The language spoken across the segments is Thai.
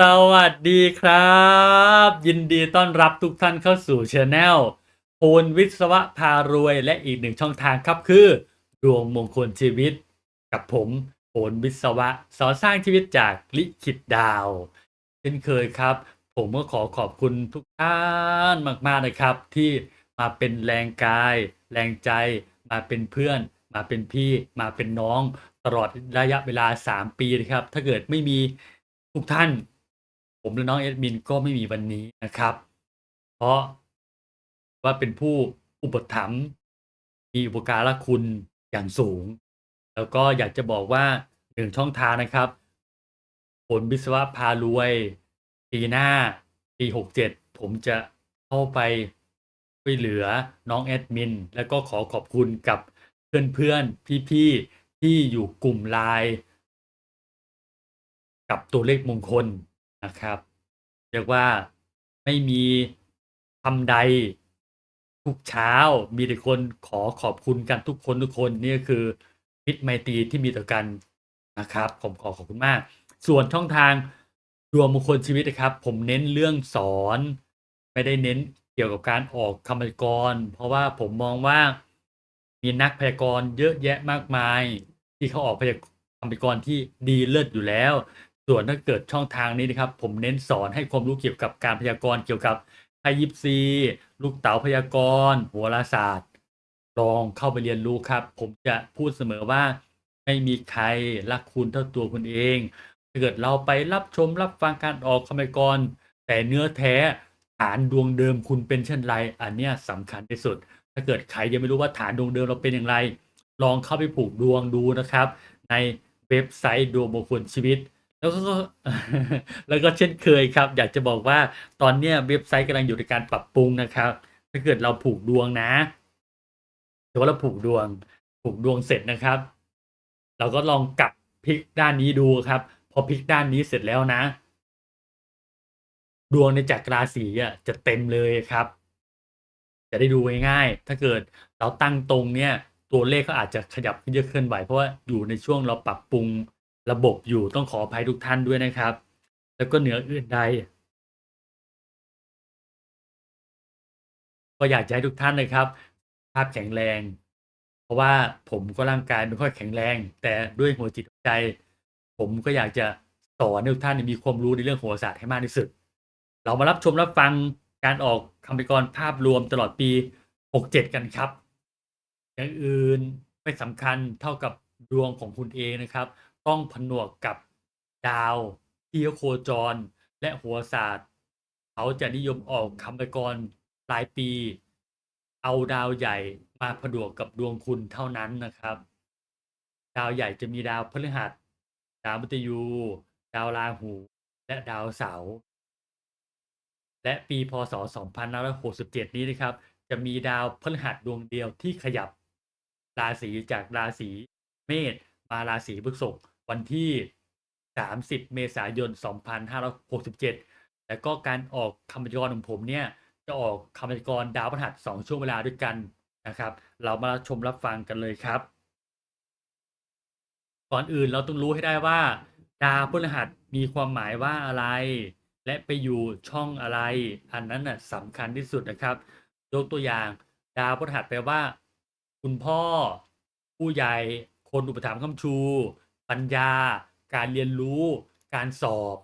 สวัสดีครับ ยินดีต้อนรับทุกท่านเข้าสู่ช anel โพนวิศวะพารวย และอีกหนึ่งช่องทางครับคือดวงมงคลชีวิต กับผมโพนวิศวะสอนสร้างชีวิตจากลิขิตดาวเช่นเคยครับ ผมก็ขอขอบคุณทุกท่านมากๆนะครับ ที่มาเป็นแรงกาย แรงใจ มาเป็นเพื่อน มาเป็นพี่มาเป็นน้อง ตลอดระยะเวลา 3 ปีนะครับ ถ้าเกิดไม่มีทุกท่าน ผมและน้องเอดมินก็ไม่มีวันนี้นะครับ เพราะว่าเป็นผู้อุปถัมภ์มีอุปการะคุณอย่างสูง แล้วก็อยากจะบอกว่าหนึ่งช่องทางนะครับ ผลวิศวะพารวย ปีหน้า ปีหกเจ็ดผมจะเข้าไปช่วยเหลือน้องแอดมิน แล้วก็ขอขอบคุณกับเพื่อนๆ พี่ๆ ที่อยู่กลุ่มไลน์กับตัวเลขมงคล นะครับ เรียกว่าไม่มีคำใดทุกเช้ามีแต่คนขอขอบคุณกันทุกคนทุกคนนี่ก็คือมิตรไมตรีที่มีต่อกันนะครับ ผมขอขอบคุณมาก ส่วนช่องทางดวงมงคลชีวิตนะครับ ผมเน้นเรื่องสอน ไม่ได้เน้นเกี่ยวกับการออกคำพยากรณ์เพราะว่าผมมองว่ามีนักพยากรณ์เยอะแยะมากมาย ที่เขาออกพยากคำพยากรณ์ที่ดีเลิศอยู่แล้ว ส่วนถ้าเกิดช่องทางนี้นะครับ ผมเน้นสอนให้ความรู้เกี่ยวกับการพยากรณ์เกี่ยวกับไพ่ยิปซี ลูกเต๋าพยากรณ์โหราศาสตร์ ลองเข้าไปเรียนรู้ครับ ผมจะพูดเสมอว่าไม่มีใครรักคุณเท่าตัวคุณเองถ้าเกิดเราไปรับชมรับฟังการออกคำพยากรณ์แต่เนื้อแท้ฐานดวงเดิมคุณเป็นเช่นไร อันเนี้ยสำคัญที่สุด ถ้าเกิดใครยังไม่รู้ว่าฐานดวงเดิมเราเป็นอย่างไร ลองเข้าไปผูกดวงดูนะครับ ในเว็บไซต์ดวงมงคลชีวิต แล้วก็ แล้วก็เช่นเคยครับ อยากจะบอกว่าตอนเนี้ยเว็บไซต์กำลังอยู่ในการปรับปรุงนะครับ ถ้าเกิดเราผูกดวงนะถือว่าเราผูกดวง ผูกดวงเสร็จนะครับ เราก็ลองกลับพลิกด้านนี้ดูครับ พอพลิกด้านนี้เสร็จแล้วนะ ดวงในจักรราศีอะจะเต็มเลยครับ จะได้ดูง่ายๆถ้าเกิดเราตั้งตรงเนี่ย ตัวเลขก็อาจจะขยับเยอะเคลื่อนไหวเพราะว่าอยู่ในช่วงเราปรับปรุง ระบบอยู่ต้องขออภัยทุกท่านด้วยนะครับ แล้วก็เหนืออื่นใด ก็อยากจะให้ทุกท่านนะครับ ภาพแข็งแรง เพราะว่าผมก็ร่างกายไม่ค่อยแข็งแรง แต่ด้วยหัวจิตใจ ผมก็อยากจะสอนให้ทุกท่านมีความรู้ในเรื่องโหราศาสตร์ให้มากที่สุด เรามารับชมรับฟังการออกคำพยากรณ์ภาพรวมตลอดปี 67 กันครับ อย่างอื่นไม่สำคัญเท่ากับดวงของคุณเองนะครับ ต้องผนวกกับดาวที่โคจร และหัวศาสตร์ เขาจะนิยมออกคำพยากรณ์ปลายปี เอาดาวใหญ่มาผนวกกับดวงคุณเท่านั้นนะครับ ดาวใหญ่จะมีดาวพฤหัส ดาวมฤตยู ดาวราหู และดาวเสาร์และปีพศ 2567 นี้นะครับ จะมีดาวพฤหัสดวงเดียวที่ขยับ ราศีจากราศีเมษมาราศีพฤษภ วันที่ 30 เมษายน 2567 แล้วก็การออกคำพยากรของผมเนี่ยจะออกคำพยากรดาวพฤหัสสองช่วงเวลาด้วยกันนะครับ เรามาชมรับฟังกันเลยครับ ก่อนอื่นเราต้องรู้ให้ได้ว่า ดาวพฤหัสมีความหมายว่าอะไร และไปอยู่ช่องอะไร อันนั้นน่ะสำคัญที่สุดนะครับ ยกตัวอย่าง ดาวพฤหัสแปลว่า คุณพ่อ ผู้ใหญ่ คนอุปถัมภ์คำชู ปัญญา การเรียนรู้ การสอบ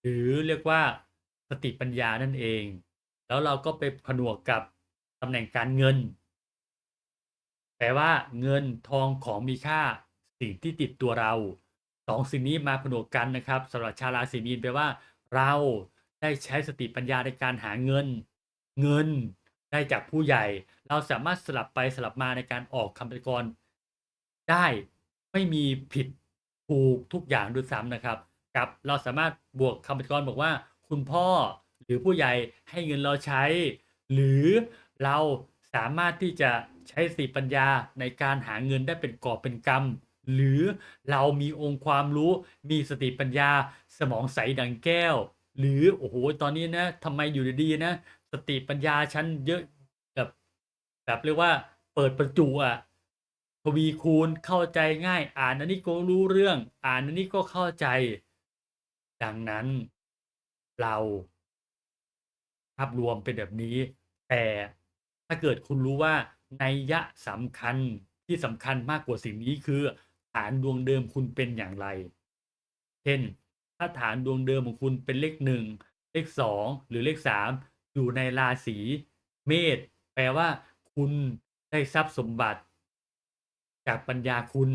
หรือเรียกว่าสติปัญญานั่นเอง แล้วเราก็ไปผนวกกับตำแหน่งการเงิน แปลว่าเงินทองของมีค่าสิ่งที่ติดตัวเราสองสิ่งนี้มาผนวกกันนะครับสำหรับชาวราศีมีนแปลว่า เราได้ใช้สติปัญญาในการหาเงิน เงินได้จากผู้ใหญ่ เราสามารถสลับไปสลับมาในการออกคำพยากรได้ ไม่มีผิดถูกทุกอย่างด้วยซ้ำนะครับกับเราสามารถบวกคำพยากรณ์บอกว่า คุณพ่อหรือผู้ใหญ่ให้เงินเราใช้ หรือเราสามารถที่จะใช้สติปัญญาในการหาเงินได้เป็นกอบเป็นกำหรือเรามีองค์ความรู้มีสติปัญญาสมองใสดังแก้ว หรือโอ้โหตอนนี้นะทำไมอยู่ดีๆนะ สติปัญญาฉันเยอะแบบแบบเรียกว่าเปิดประจุอะ ทวีคูณเข้าใจง่าย อ่านอันนี้ก็รู้เรื่อง อ่านอันนี้ก็เข้าใจ ดังนั้น เราภาพรวมเป็นแบบนี้ แต่ถ้าเกิดคุณรู้ว่าในยะสำคัญที่สำคัญมากกว่าสิ่งนี้คือ ฐานดวงเดิมคุณเป็นอย่างไร เช่น ถ้าฐานดวงเดิมของคุณเป็นเลข1เลข2หรือเลข3อยู่ในราศีเมษแปลว่า คุณได้ทรัพย์สมบัติ จากปัญญาคุณ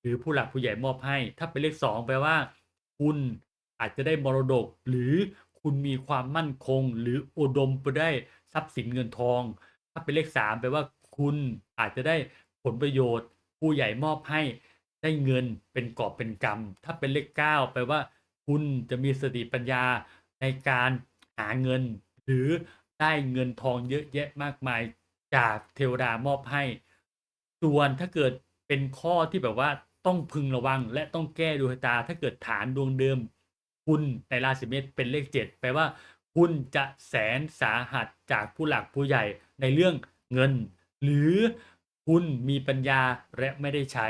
หรือผู้หลักผู้ใหญ่มอบให้ ถ้าเป็นเลข2แปลว่า คุณอาจจะได้มรดก หรือคุณมีความมั่นคง หรืออุดมไปได้ทรัพย์สินเงินทอง ถ้าเป็นเลข3แปลว่า คุณอาจจะได้ผลประโยชน์ ผู้ใหญ่มอบให้ได้เงินเป็นกอบเป็นกำถ้าเป็นเลข9แปลว่า คุณจะมีสติปัญญาในการหาเงิน หรือได้เงินทองเยอะแยะมากมายจากเทวดามอบให้ ส่วนถ้าเกิด เป็นข้อที่แบบว่าต้องพึงระวังและต้องแก้ดวงชะตา ถ้าเกิดฐานดวงเดิม คุณในราศีเมษเป็นเลข7แปลว่า คุณจะแสนสาหัสจากผู้หลักผู้ใหญ่ในเรื่องเงิน หรือคุณมีปัญญาและไม่ได้ใช้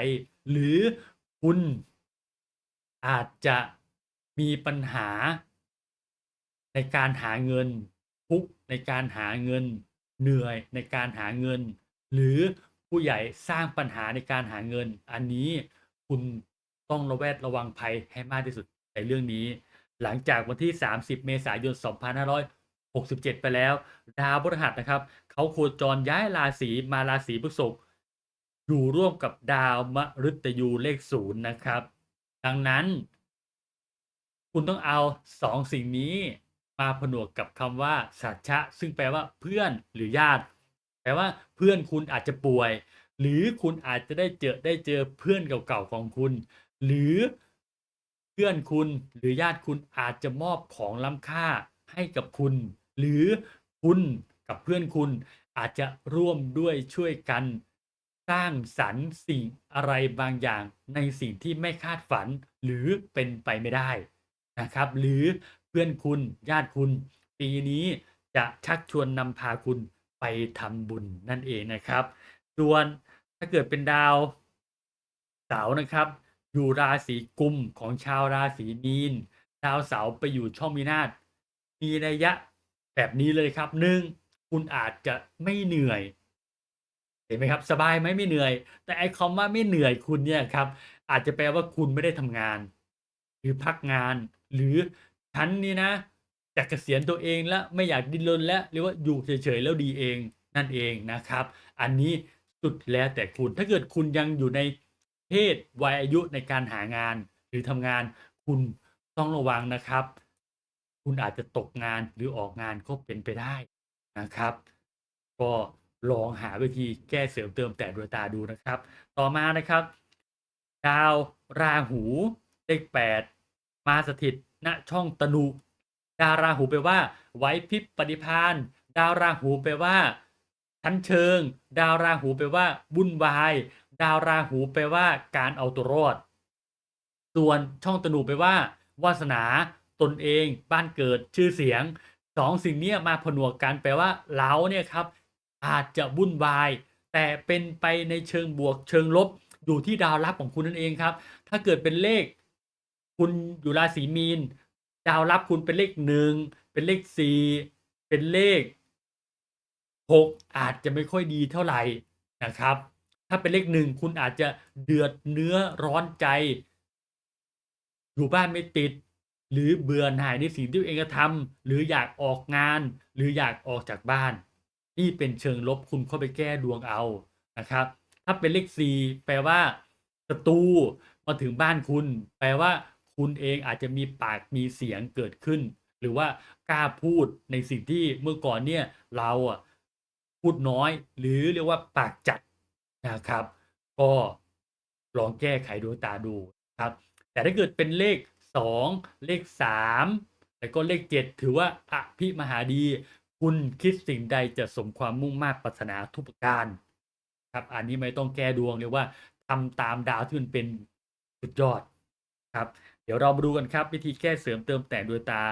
หรือคุณอาจจะมีปัญหา ในการหาเงินทุกในการหาเงิน เหนื่อยในการหาเงิน หรือ ผู้ใหญ่สร้างปัญหาในการหาเงิน อันนี้คุณต้องระแวดระวังภัยให้มากที่สุดในเรื่องนี้ หลังจากวันที่ 30 เมษายน 2567 ไปแล้ว ดาวพฤหัสนะครับ เขาโคจรย้ายราศีมาราศีพฤษภอยู่ร่วมกับดาวมฤตยูเลข0นย์นะครับ ดังนั้น คุณต้องเอา2สิ่งนี้มาผนวกกับคำว่าสัชชะ ซึ่งแปลว่าเพื่อนหรือญาติ แปลว่าเพื่อนคุณอาจจะป่วย หรือคุณอาจจะได้เจอได้เจอเพื่อนเก่าๆของคุณ หรือเพื่อนคุณหรือญาติคุณอาจจะมอบของล้ำค่าให้กับคุณ หรือคุณกับเพื่อนคุณอาจจะร่วมด้วยช่วยกันสร้างสรรค์สิ่งอะไรบางอย่างในสิ่งที่ไม่คาดฝันหรือเป็นไปไม่ได้นะครับ หรือเพื่อนคุณญาติคุณ ปีนี้จะชักชวนนำพาคุณ ไปทำบุญนั่นเองนะครับส่วนถ้าเกิดเป็นดาวเสาร์นะครับ อยู่ราศีกุมของชาวราศีมีน ดาวเสาร์ไปอยู่ช่องวินาศมีนัยะแบบนี้เลยครับ1คุณอาจจะไม่เหนื่อย เห็นไหมครับ สบายไหมไม่เหนื่อย แต่ไอ้คำว่าไม่เหนื่อยคุณเนี่ยครับ อาจจะแปลว่าคุณไม่ได้ทำงาน หรือพักงาน หรือฉันนี่นะ จะเกษียณตัวเองแล้วไม่อยากดิ้นรนแล้วหรือว่าอยู่เฉยๆแล้วดีเองนั่นเองนะครับ อันนี้สุดแล้วแต่คุณถ้าเกิดคุณยังอยู่ในเพศวัยอายุในการหางาน หรือทำงานคุณต้องระวังนะครับ คุณอาจจะตกงานหรือออกงานก็เป็นไปได้นะครับ ก็ลองหาวิธีแก้เสริมเติมแต่ดวงตาดูนะครับ ต่อมานะครับ ดาวราหูเลข8มาสถิตณช่องตนุ ดาวราหูแปลว่าไหวพริบปฏิภาณดาวราหูแปลว่าชั้นเชิง ดาวราหูแปลว่าวุ่นวาย ดาวราหูแปลว่าการเอาตัวรอด ส่วนช่องตนุแปลว่า วาสนา ตนเอง บ้านเกิดชื่อเสียง2สิ่งนี้มาผนวกกันแปลว่าเราเนี่ยครับ อาจจะวุ่นวาย แต่เป็นไปในเชิงบวกเชิงลบ อยู่ที่ดาวลับของคุณนั่นเองครับ ถ้าเกิดเป็นเลข คุณอยู่ราศีมีน ดาวลับคุณเป็นเลข1เป็นเลข4เป็นเลข6อาจจะไม่ค่อยดีเท่าไหร่นะครับ ถ้าเป็นเลข1คุณอาจจะเดือดเนื้อร้อนใจ อยู่บ้านไม่ติด หรือเบื่อหน่ายในสิ่งที่ตัวเองกระทำหรืออยากออกงาน หรืออยากออกจากบ้าน นี่เป็นเชิงลบคุณเข้าไปแก้ดวงเอานะครับ ถ้าเป็นเลข4แปลว่าศัตรูมาถึงบ้านคุณ แปลว่า คุณเองอาจจะมีปากมีเสียงเกิดขึ้น หรือว่ากล้าพูดในสิ่งที่เมื่อก่อนเนี่ยเราอะพูดน้อย หรือเรียกว่าปากจัดนะครับ ก็ลองแก้ไขดวงตาดูครับ แต่ถ้าเกิดเป็นเลข 2 เลข 3 แล้วก็เลข 7 ถือว่าอภิมหาดี คุณคิดสิ่งใดจะสมความมุ่งมา่ปรารถนาทุกประการครับอันนี้ไม่ต้องแก้ดวงเรียกว่าทำตามดาวที่มันเป็นสุดยอดครับ เดี๋ยวเรามาดูกันครับ วิธีแก้เสริมเติมแต่งดวงตา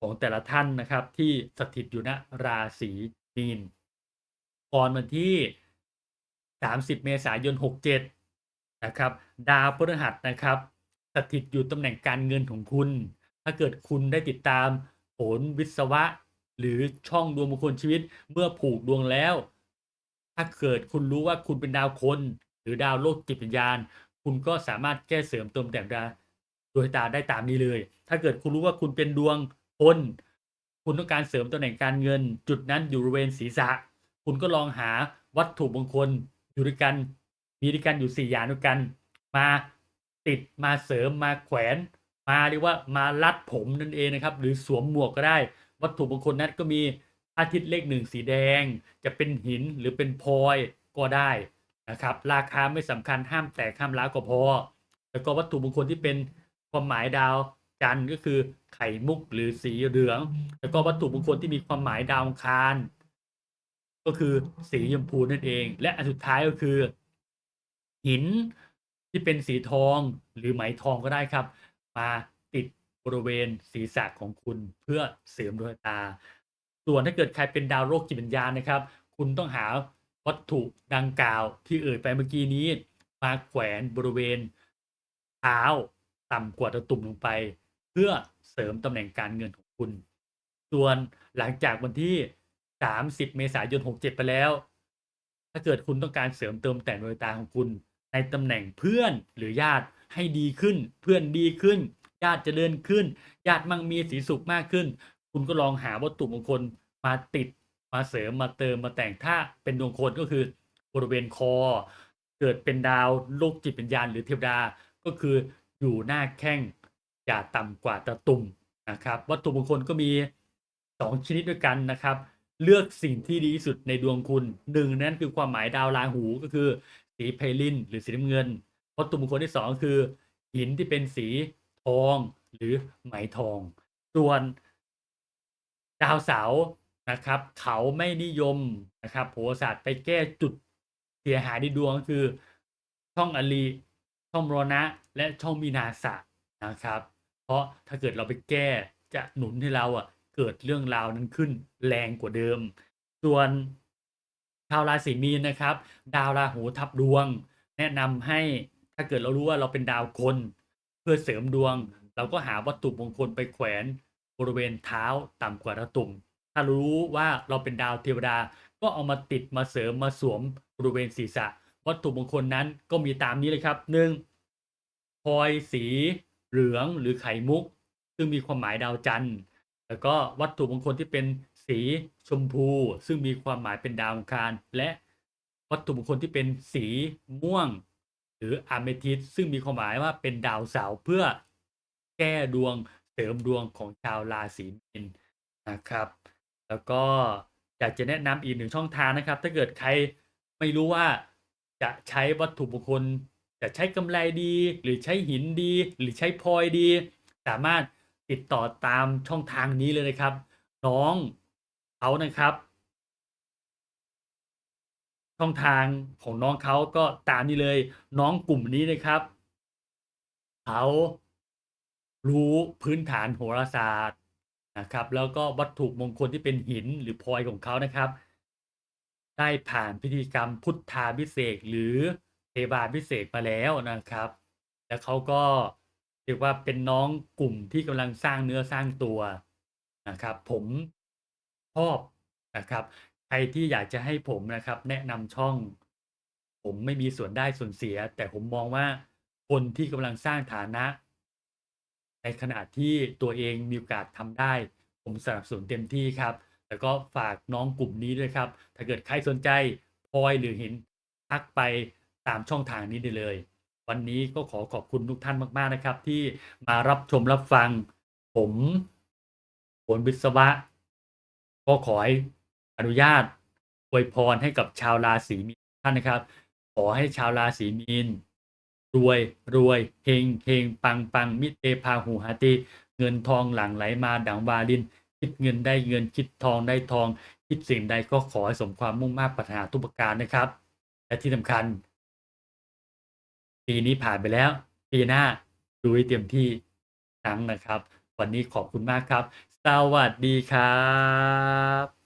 ของแต่ละท่านนะครับ ที่สถิตอยู่ณราศีมีนก่อนวันที่ 30 เมษายน 67 นะครับ ดาวพฤหัสนะครับ สถิตอยู่ตำแหน่งการเงินของคุณ ถ้าเกิดคุณได้ติดตามโหนวิศวะ หรือช่องดวงมงคลชีวิตเมื่อผูกดวงแล้ว ถ้าเกิดคุณรู้ว่าคุณเป็นดาวคน หรือดาวโลกจิตวิญญาณ คุณก็สามารถแก้เสริมเติมแต่งดา วดวงชะตาได้ตามนี้เลย ถ้าเกิดคุณรู้ว่าคุณเป็นดวงคนคุณต้องการเสริมตำแหน่งการเงิน จุดนั้นอยู่บริเวณศีรษะ คุณก็ลองหาวัตถุมงคลอยู่ด้วยกันมีด้วยกันอยู่สี่อย่างด้วยกัน มาติดมาเสริมมาแขวน มาเรียกว่ามารัดผมนั่นเองนะครับ หรือสวมหมวกก็ได้ วัตถุมงคลนั้นก็มีอาทิตย์เลขหนึ่งสีแดง จะเป็นหินหรือเป็นพลอยก็ได้นะครับ ราคาไม่สำคัญห้ามแตกห้ามล้าก็พอ แล้วก็วัตถุมงคลที่เป็น ความหมายดาวจันทร์ก็คือไข่มุกหรือสีเหลือง แล้วก็วัตถุมงคลที่มีความหมายดาวคาร ก็คือสีชมพูนั่นเอง และอันสุดท้ายก็คือ หินที่เป็นสีทองหรือไหมทองก็ได้ครับ มาติดบริเวณศีรษะของคุณเพื่อเสริมดวงตา ส่วนถ้าเกิดใครเป็นดาวโรคจิตวิญญาณนะครับ คุณต้องหาวัตถุดังกล่าวที่เอ่ยไปเมื่อกี้นี้ มาแขวนบริเวณเท้า ต่ำกว่าตะตุ่มลงไป เพื่อเสริมตำแหน่งการเงินของคุณ ส่วนหลังจากวันที่ 30 เมษายน 67 ไปแล้ว ถ้าเกิดคุณต้องการเสริมเติมแต่งดวงตาของคุณในตำแหน่งเพื่อนหรือญาติให้ดีขึ้น เพื่อนดีขึ้น ญาติจะเจริญขึ้น ญาติมั่งมีสีสุขมากขึ้น คุณก็ลองหาวัตถุมงคลมาติดมาเสริมมาเติมมาแต่งถ้าเป็นดวงคนก็คือบริเวณคอ เกิดเป็นดาวโลกจิตวิญญาณหรือเทวดาก็คือ อยู่หน้าแข้งอย่าต่ำกว่าตะตุ่มนะครับ วัตถุมงคลก็มี 2 ชนิดด้วยกันนะครับ เลือกสิ่งที่ดีที่สุดในดวงคุณหนึ่งนั้นคือความหมายดาวราหูก็คือ สีเพลินหรือสีน้ำเงิน วัตถุมงคลที่สองคือ หินที่เป็นสีทองหรือไหมทอง ส่วนดาวเสาร์นะครับ เขาไม่นิยมนะครับโหราศาสตร์ไปแก้จุดเสียหายในดวงก็คือช่องอลี ช่องมรณะและช่องมีนาสะนะครับ เพราะถ้าเกิดเราไปแก้จะหนุนให้เราอะเกิดเรื่องราวนั้นขึ้นแรงกว่าเดิม ส่วนชาวราศีมีนนะครับ ดาวราหูทับดวง แนะนำให้ถ้าเกิดเรารู้ว่าเราเป็นดาวคน เพื่อเสริมดวง เราก็หาวัตถุมงคลไปแขวนบริเวณเท้าต่ำกว่าตะตุ่ม ถ้ารู้ว่าเราเป็นดาวเทวดา ก็เอามาติดมาเสริมมาสวมบริเวณศีรษะ วัตถุมงคลนั้นก็มีตามนี้เลยครับหนึ่งพลอยสีเหลืองหรือไข่มุก ซึ่งมีความหมายดาวจันทร์แล้วก็วัตถุมงคลที่เป็นสีชมพู ซึ่งมีความหมายเป็นดาวคารและวัตถุมงคลที่เป็นสีม่วง หรืออะเมทิสซึ่งมีความหมายว่าเป็นดาวเสาร์เพื่อแก้ดวงเสริมดวงของชาวราศีมีนนะครับ แล้วก็อยากจะแนะนำอีกหนึ่งช่องทางนะครับ ถ้าเกิดใครไม่รู้ว่า จะใช้วัตถุมงคล จะใช้กำไรดี หรือใช้หินดี หรือใช้พลอยดี สามารถติดต่อตามช่องทางนี้เลยนะครับ น้องเขานะครับ ช่องทางของน้องเขาก็ตามนี้เลย น้องกลุ่มนี้นะครับเขารู้พื้นฐานโหราศาสตร์นะครับ แล้วก็วัตถุมงคลที่เป็นหินหรือพลอยของเขานะครับ ได้ผ่านพิธีกรรมพุทธาพิเศษกหรือเทวาพิเศษกมาแล้วนะครับ แล้วเขาก็เรียกว่าเป็นน้องกลุ่มที่กำลังสร้างเนื้อสร้างตัวนะครับ ผมชอบนะครับใครที่อยากจะให้ผมนะครับ แนะนำช่อง ผมไม่มีส่วนได้ส่วนเสีย แต่ผมมองว่าคนที่กำลังสร้างฐานะ ในขณะที่ตัวเองมีโอกาสทำได้ ผมสนับสนุนเต็มที่ครับ แล้วก็ฝากน้องกลุ่มนี้ด้วยครับ ถ้าเกิดใครสนใจพลอยหรือหินทักไปตามช่องทางนี้ได้เลย วันนี้ก็ขอขอบคุณทุกท่านมาก ๆนะครับ ที่มารับชมรับฟังผมผลวิศวะ ก็ขอให้อนุญาตอวยพรให้กับชาวราศีมีนท่านนะครับ ขอให้ชาวราศีมีนรวยรวยเฮงเฮงปังปังมิเอพาหูหาติ เงินทองหลั่งไหลมาดังวาลิน คิดเงินได้เงินคิดทองได้ทอง คิดสิ่งใดก็ขอให้สมความมุ่งมา่ปรารถนาทุกประการนะครับ และที่สำคัญ ปีนี้ผ่านไปแล้ว ปีหน้าดูให้เต็มที่ทั้งนะครับ วันนี้ขอบคุณมากครับ สวัสดีครับ